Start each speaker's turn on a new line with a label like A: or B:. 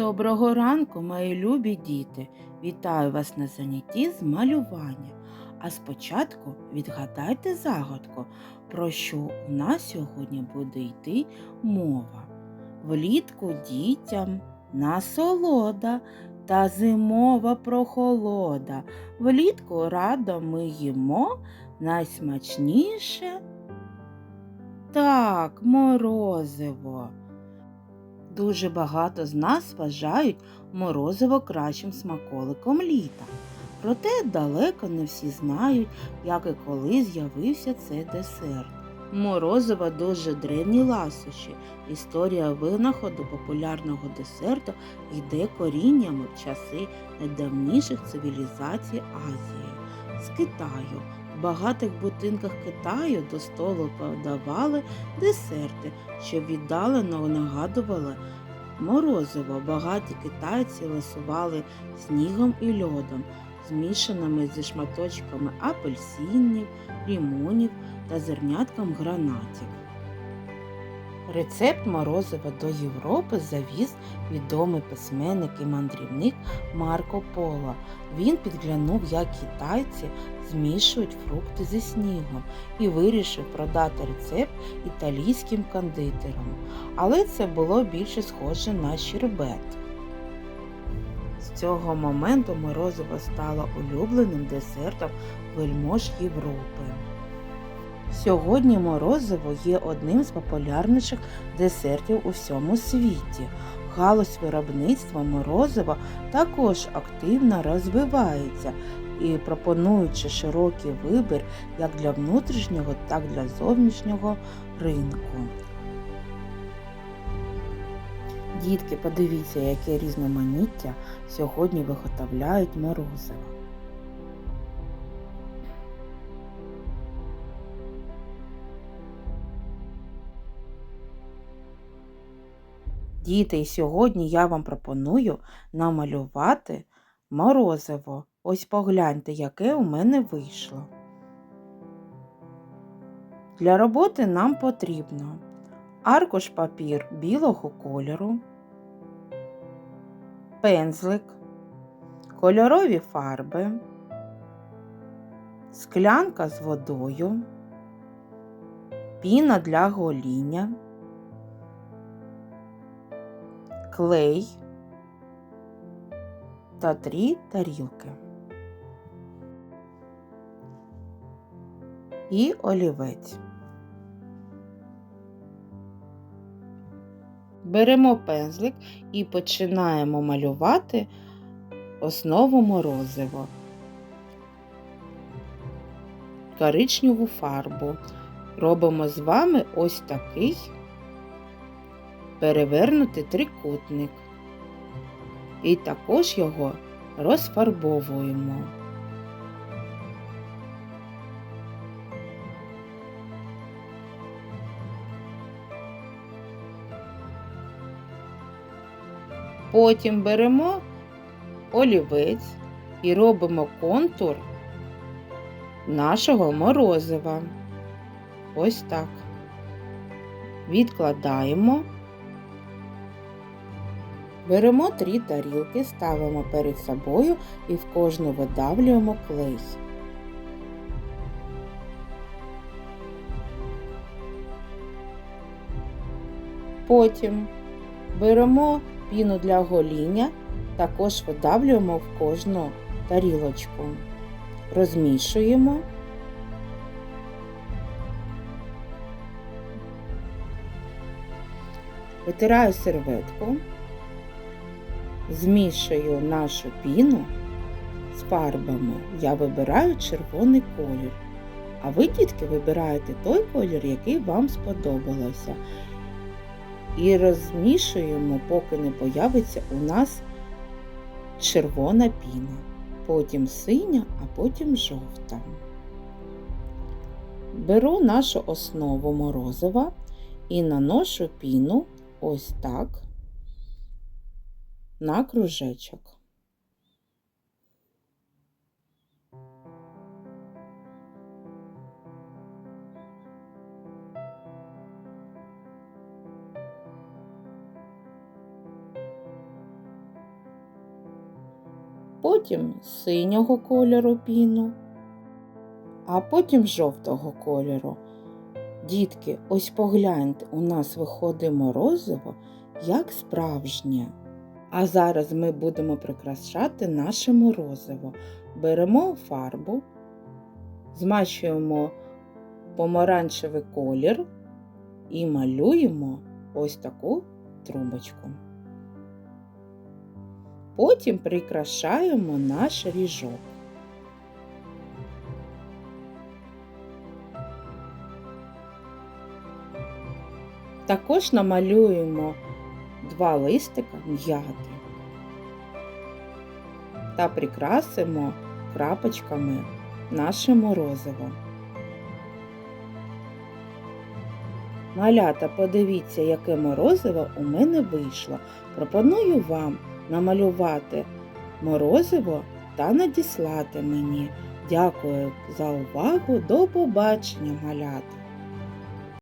A: Доброго ранку, мої любі діти! Вітаю вас на занятті з малювання. А спочатку відгадайте загадку, про що у нас сьогодні буде йти мова. Влітку дітям насолода та зимова прохолода. Влітку радо ми їмо найсмачніше. Так, морозиво. Дуже багато з нас вважають морозиво кращим смаколиком літа. Проте далеко не всі знають, як і коли з'явився цей десерт. Морозиво дуже древні ласощі. Історія винаходу популярного десерту йде коріннями в часи найдавніших цивілізацій Азії. З Китаю. В багатих будинках Китаю до столу подавали десерти, що віддалено нагадували морозиво. Багаті китайці ласували снігом і льодом, змішаними зі шматочками апельсинів, лімонів та зернятком гранатів. Рецепт морозива до Європи завіз відомий письменник і мандрівник Марко Поло. Він підглянув, як китайці змішують фрукти зі снігом і вирішив продати рецепт італійським кондитерам. Але це було більше схоже на щербет. З цього моменту морозиво стало улюбленим десертом вельмож Європи. Сьогодні морозиво є одним з популярніших десертів у всьому світі. Галузь виробництва морозива також активно розвивається і пропонуючи широкий вибір як для внутрішнього, так і для зовнішнього ринку. Дітки, подивіться, яке різноманіття сьогодні виготовляють морозиво. Діти, і сьогодні я вам пропоную намалювати морозиво. Ось погляньте, яке у мене вийшло. Для роботи нам потрібно аркуш папір білого кольору, пензлик, кольорові фарби, склянка з водою, піна для гоління, клей та три тарілки. І олівець. Беремо пензлик і починаємо малювати основу морозиво, коричневу фарбу. Робимо з вами ось такий перевернутий трикутник. І також його розфарбовуємо. Потім беремо олівець і робимо контур нашого морозива. Ось так. Відкладаємо. Беремо три тарілки, ставимо перед собою і в кожну видавлюємо клей. Потім беремо піну для гоління, також видавлюємо в кожну тарілочку. Розмішуємо. Витираю серветку, змішую нашу піну з фарбами. Я вибираю червоний колір. А ви, дітки, вибираєте той колір, який вам сподобалося. І розмішуємо, поки не появиться у нас червона піна, потім синя, а потім жовта. Беру нашу основу морозива і наношу піну ось так на кружечок. потім синього кольору піну, а потім жовтого кольору. Дітки, ось погляньте, у нас виходить морозиво як справжнє. А зараз ми будемо прикрашати наше морозиво. Беремо фарбу, змащуємо помаранчевий колір і малюємо ось таку трубочку. Потім прикрашаємо наш ріжок. Також намалюємо два листика м'яти та прикрасимо крапочками наше морозиво. Малята, подивіться, яке морозиво у мене вийшло. Пропоную вам намалювати морозиво та надіслати мені. Дякую за увагу. До побачення, малята!